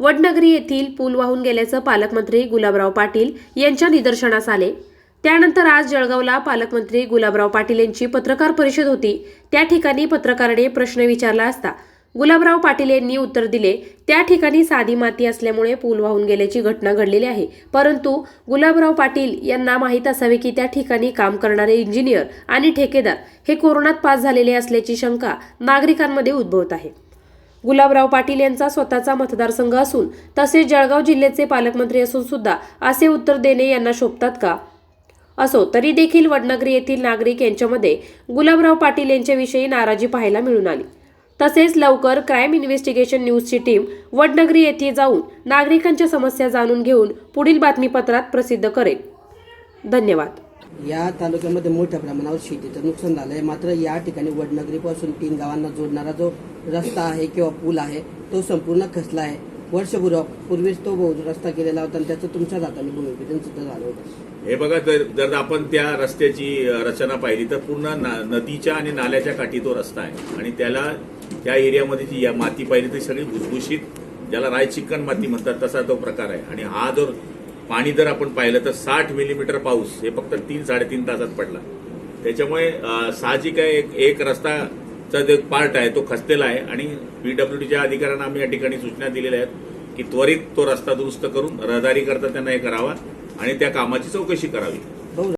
वडनगरी येथील पूल वाहून गेल्याचं पालकमंत्री गुलाबराव पाटील यांच्या निदर्शनास आले. त्यानंतर आज जळगावला पालकमंत्री गुलाबराव पाटील यांची पत्रकार परिषद होती. त्या ठिकाणी पत्रकाराने प्रश्न विचारला असता गुलाबराव पाटील यांनी उत्तर दिले त्या ठिकाणी साधी माती असल्यामुळे पूल वाहून गेल्याची घटना घडलेली आहे. परंतु गुलाबराव पाटील यांना माहीत असावे की त्या ठिकाणी काम करणारे इंजिनियर आणि ठेकेदार हे कोरोनात पास झालेले असल्याची शंका नागरिकांमध्ये उद्भवत आहे. गुलाबराव पाटील यांचा स्वतःचा मतदारसंघ असून तसेच जळगाव जिल्ह्याचे पालकमंत्री असून सुद्धा असे उत्तर देणे यांना शोभतात का? असो तरी देखील वडनगरी येथील नागरिक यांच्यामध्ये गुलाबराव पाटील यांच्याविषयी नाराजी पाहायला मिळून आली. तसेच लवकर क्राईम इन्व्हेस्टिगेशन न्यूजची टीम वडनगरी येथे जाऊन नागरिकांच्या समस्या जाणून घेऊन पुढील बातमीपत्रात प्रसिद्ध करेल. धन्यवाद. या तालुक्यामध्ये मोठ्या प्रमाणावर शेतीचं नुकसान झालं आहे मात्र या ठिकाणी वडनगरीपासून तीन गावांना जोडणारा जो रस्ता आहे किंवा पूल आहे तो संपूर्ण खचला आहे. वर्षभर पूर्वीच तो रस्ता केलेला होता आणि त्याचं तुमच्याच हाताने भूमिपूजन सुद्धा झालं होतं. हे बघा जर जर आपण त्या रस्त्याची रचना पाहिली तर पूर्ण नदीच्या आणि नाल्याच्या काठी तो रस्ता आहे. आणि त्याला त्या एरियामध्ये जी या माती पाहिली ती सगळी भुसभुशीत ज्याला राय चिकन माती म्हणतात तसा तो प्रकार आहे. आणि हा जर पाणी जर आपण पाहिलं तर साठ मिलीमीटर पाऊस हे फक्त तीन साडेतीन तासात पडला. त्याच्यामुळे साहजिक आहे एक एक रस्ताचा जो पार्ट आहे तो खचलेला आहे आणि पीडब्ल्यूडीच्या अधिकाऱ्यांना आम्ही या ठिकाणी सूचना दिलेल्या आहेत की त्वरित तो रस्ता दुरुस्त करून रहदारी करता त्यांना हे करावा आणि त्या कामाची चौकशी करावी.